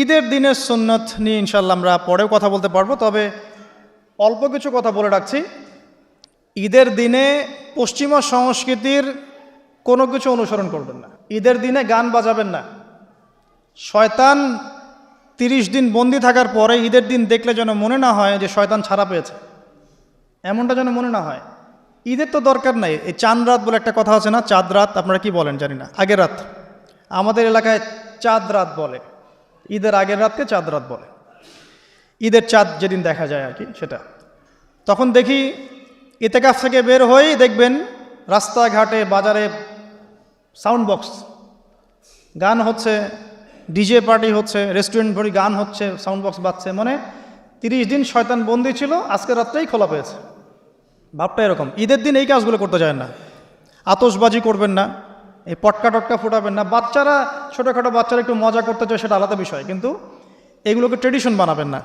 ঈদের দিনের সুন্নত নিয়ে ইনশাল্লাহ আমরা পরেও কথা বলতে পারব, তবে অল্প কিছু কথা বলে রাখছি। ঈদের দিনে পশ্চিমা সংস্কৃতির কোনো কিছু অনুসরণ করবেন না। ঈদের দিনে গান বাজাবেন না। শয়তান তিরিশ দিন বন্দি থাকার পরে ঈদের দিন দেখলে যেন মনে না হয় যে শয়তান ছাড়া পেয়েছে। এমনটা যেন মনে না হয়। ঈদের তো দরকার নাই। এই চাঁদ রাত বলে একটা কথা আছে না? চাঁদ রাত, আপনারা কি বলেন? জানি না। আগের রাত। আমাদের এলাকায় চাঁদ রাত বলে। ঈদের আগের রাতকে চাঁদ রাত বলে। ঈদের চাঁদ যেদিন দেখা যায় আর কি, সেটা। তখন দেখি ইতেকাফ থেকে বের হয়েই দেখবেন রাস্তাঘাটে, বাজারে সাউন্ড বক্স গান হচ্ছে, ডিজে পার্টি হচ্ছে রেস্টুরেন্ট ভরি গান হচ্ছে সাউন্ড বক্স বাজছে। মানে তিরিশ দিন শয়তান বন্দি ছিল, আজকে রাত্রেই খোলা পেয়েছে। ভাবটা এরকম। ঈদের দিন এই কাজগুলো করতে যায় না। আতসবাজি করবেন না। এই পটকা টটকা ফোটাবেন না। বাচ্চারা, ছোটোখাটো বাচ্চারা একটু মজা করতে চায়, সেটা আলাদা বিষয়। কিন্তু এগুলোকে ট্রেডিশন বানাবেন না।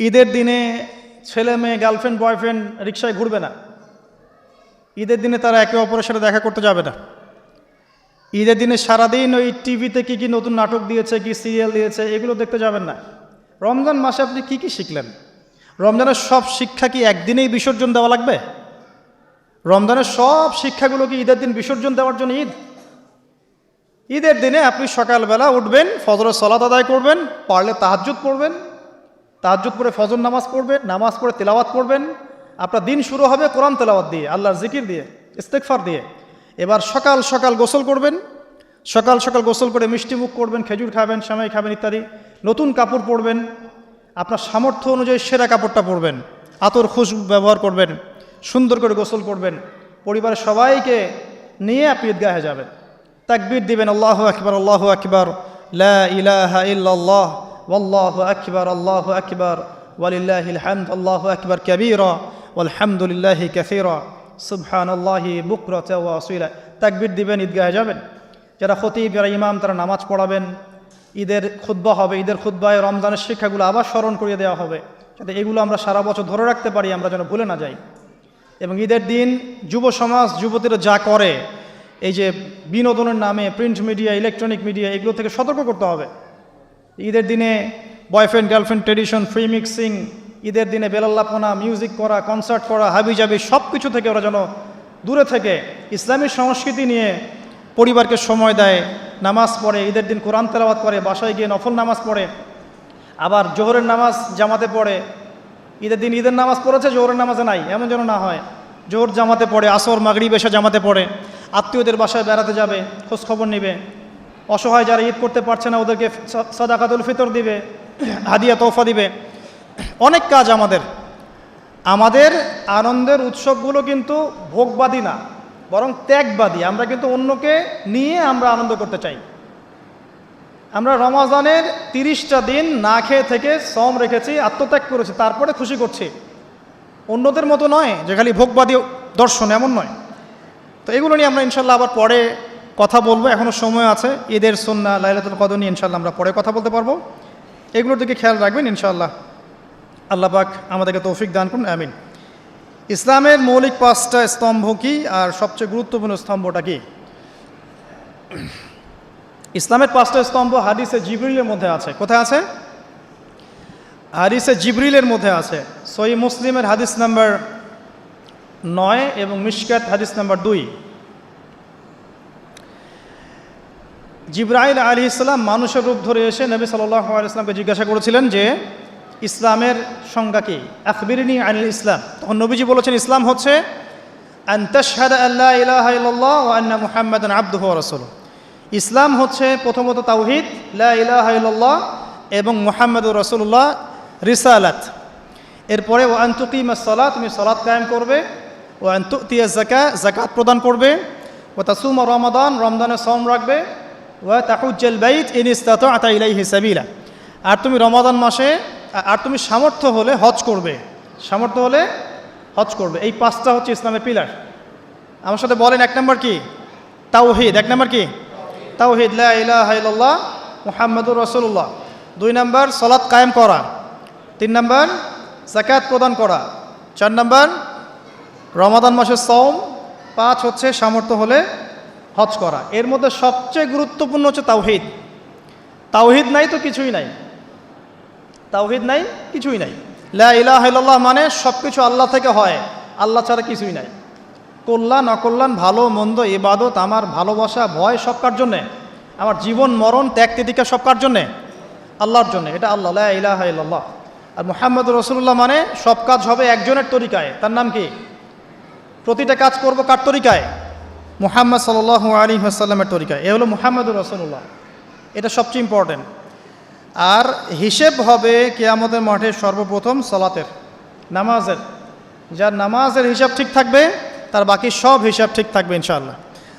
ঈদের দিনে ছেলে মেয়ে গার্লফ্রেন্ড বয়ফ্রেন্ড রিক্সায় ঘুরবে না। ঈদের দিনে তারা একে অপরের সাথে দেখা করতে যাবে না। ঈদের দিনে সারাদিন ওই টিভিতে কী কী নতুন নাটক দিয়েছে, কি সিরিয়াল দিয়েছে, এগুলো দেখতে যাবেন না। রমজান মাসে আপনি কী কী শিখলেন? রমজানের সব শিক্ষা কি একদিনেই বিসর্জন দেওয়া লাগবে? রমজানের সব শিক্ষাগুলো কি ঈদের দিন বিসর্জন দেওয়ার জন্য ঈদ। ঈদের দিনে আপনি সকালবেলা উঠবেন, ফজরের সলাত আদায় করবেন, পারলে তাহাজ্জুদ পড়বেন, তাহাজ্জুদ পড়ে ফজর নামাজ পড়বেন, নামাজ পড়ে তেলাওয়াত করবেন। আপনার দিন শুরু হবে কোরআন তেলাওয়াত দিয়ে, আল্লাহর জিকির দিয়ে ইস্তেকফার দিয়ে। এবার সকাল সকাল গোসল করবেন, সকাল সকাল গোসল করে মিষ্টি মুখ করবেন, খেজুর খাবেন, সেমাই খাবেন ইত্যাদি। নতুন কাপড় পরবেন, আপনার সামর্থ্য অনুযায়ী সেরা কাপড়টা পরবেন, আতর খুশ ব্যবহার করবেন। সুন্দর করে গোসল করবেন। পরিবারের সবাইকে নিয়ে আপনি ঈদগাহে যাবেন। তাকবির দিবেন, আল্লাহ আকবর আল্লাহ আকবর, লা ইলাহা ইল্লাল্লাহ ওয়ালিল্লাহিল হামদ, আল্লাহু আকবর কাবীরা, ওয়ালহামদুলিল্লাহি কাসীরা, সুবহানাল্লাহি বুকরাতা ওয়া আসীলা। তাকবীর দিবেন, ঈদগাহে যাবেন। যারা খতিব, যারা ইমাম, তারা নামাজ পড়াবেন। ঈদের খুদ্া হবে, ঈদের খুদ্বায় রমজানের শিক্ষাগুলো আবার স্মরণ করিয়ে দেওয়া হবে। যাতে এগুলো আমরা সারা বছর ধরে রাখতে পারি, আমরা যেন ভুলে না যাই। এবং ঈদের দিন যুব সমাজ যুবতীরা যা করে, এই যে বিনোদনের নামে প্রিন্ট মিডিয়া ইলেকট্রনিক মিডিয়া এগুলো থেকে সতর্ক করতে হবে। ঈদের দিনে boyfriend girlfriend tradition free mixing ঈদের দিনে বেলাল্লাপনা মিউজিক করা কনসার্ট করা, হাবি জাবি সব কিছু থেকে ওরা যেন দূরে থেকে ইসলামী সংস্কৃতি নিয়ে পরিবারকে সময় দেয়, নামাজ পড়ে, ঈদের দিন কোরআন তেলাওয়াত করে, বাসায় গিয়ে নফল নামাজ পড়ে, আবার জোহরের নামাজ জামাতে পড়ে ঈদের দিন ঈদের নামাজ পড়েছে, জোহরের নামাজে নাই। এমন যেন না হয়। জোর জামাতে পড়ে, আসর মাগড়ি বেশা জামাতে পড়ে। আত্মীয়দের বাসায় বেড়াতে যাবে খোঁজ খবর নেবে। অসহায় যারা ঈদ করতে পারছে না, ওদেরকে সাদাকাতুল ফিতর দিবে, হাদিয়া তোফা দিবে। অনেক কাজ আমাদের। আমাদের আনন্দের উৎসবগুলো কিন্তু ভোগবাদী না, বরং ত্যাগবাদী। আমরা কিন্তু অন্যকে নিয়ে আমরা আনন্দ করতে চাই। আমরা রমাজানের তিরিশটা দিন না খেয়ে থেকে শ্রম রেখেছি, আত্মত্যাগ করেছি, তারপরে খুশি করছি। অন্যদের মতো নয় যে খালি ভোগবাদী দর্শন, এমন নয়। তো এগুলো নিয়ে আমরা ইনশাল্লাহ আবার পরে কথা বলব এখনও সময় আছে। ঈদের সন্না লাইলাতুল কদর নিয়ে ইনশাল্লাহ আমরা পরে কথা বলতে পারব। এগুলোর দিকে খেয়াল রাখবেন ইনশাল্লাহ। পাক আমাদেরকে তৌফিক দান করুন, আমিন। ইসলামের মৌলিক পাঁচটা স্তম্ভ কি আর সবচেয়ে গুরুত্বপূর্ণ স্তম্ভটা কি? ইসলামের পাঁচটা স্তম্ভ হাদিসে জিবরিলের মধ্যে আছে। কোথায় আছে? হাদিসে জিবরিলের মধ্যে আছে। সই মুসলিমের হাদিস নাম্বার নয় এবং মিশকাত হাদিস নাম্বার দুই। জিব্রাইল আলী ইসলাম মানুষের রূপ ধরে এসে নবী সাল্লাহ ইসলামকে জিজ্ঞাসা করেছিলেন যে, ইসলামের সংজ্ঞা কি? আখবিরিনী আনিল ইসলাম। তখন নবীজি বলেছেন, ইসলাম হচ্ছে আন্তঃসাদ আল্লাহ ইলাহা ইল্লাল্লাহ আন্না আব্দুহ রসুল ইসলাম হচ্ছে প্রথমত তাওহিদ, লা ইলাহা ইল্লাল্লাহ এবং মোহাম্মদ রসুল্লাহ রিসালাত। এরপরে ও আন্তুকিমা সলাত, তুমি সলাৎ কায়েম করবে। ও আন্তুতিয়া জাকা জাকাত প্রদান করবে। ও তাসুম রমাদান রমদানের সম রাখবে। ও তাকুজ্জেল বাইত ইন ইস্তাত আতা ইলাইহি সাবিলা। আর তুমি রমাদান মাসে, আর তুমি সামর্থ্য হলে হজ করবে। সামর্থ্য হলে হজ করবে। এই পাঁচটা হচ্ছে ইসলামের পিলার। আমার সাথে বলেন, এক নম্বর কি? তাওহিদ। এক নম্বর কি? তাওহিদ, লা ইলাহা ইল্লাল্লাহ, মুহাম্মাদুর রাসূলুল্লাহ। দুই নম্বর সলাৎ কায়েম করা। তিন নম্বর জাকাত প্রদান করা। চার নম্বর, রমাদান মাসের সওম। পাঁচ হচ্ছে সামর্থ্য হলে হজ করা। এর মধ্যে সবচেয়ে গুরুত্বপূর্ণ হচ্ছে তাওহিদ। তাওহিদ নাই তো কিছুই নাই। তাওহিদ নাই, কিছুই নাই। লা মানে সব কিছু আল্লাহ থেকে হয়। আল্লাহ ছাড়া কিছুই নাই। কল্যাণ, অকল্যাণ, ভালো, মন্দ, ইবাদত, আমার ভালোবাসা, ভয় সব কার জন্যে, আমার জীবন, মরণ, ত্যাগ, তিতিকা সব কার জন্যে, আল্লাহর জন্য, এটা আল্লাহ ইলাহা আর মুহাম্মদ রসুল্লাহ মানে সব কাজ হবে একজনের তরিকায়, তার নাম কি? প্রতিটা কাজ করব কার তরিকায়? মুহাম্মদ সাল আলী আসাল্লামের তরিকায়, এ হলো মুহাম্মদুর রসুল্লাহ এটা সবচেয়ে ইম্পর্টেন্ট আর হিসেব হবে কেয়ামতের মাঠে সর্বপ্রথম সলাতের, নামাজের, যার নামাজের হিসাব ঠিক থাকবে তার বাকি সব হিসাব ঠিক থাকবে ইনশাআল্লাহ।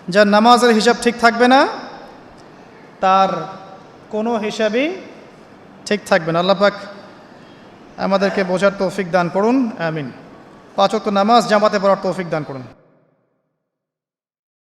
যার নামাজের হিসাব ঠিক থাকবে না, তার কোনো হিসাবই ঠিক থাকবে না। আল্লাপাক আমাদেরকে বোঝার তৌফিক দান করুন, আমিন। পাঁচক নামাজ জামাতে পড়ার তৌফিক দান করুন।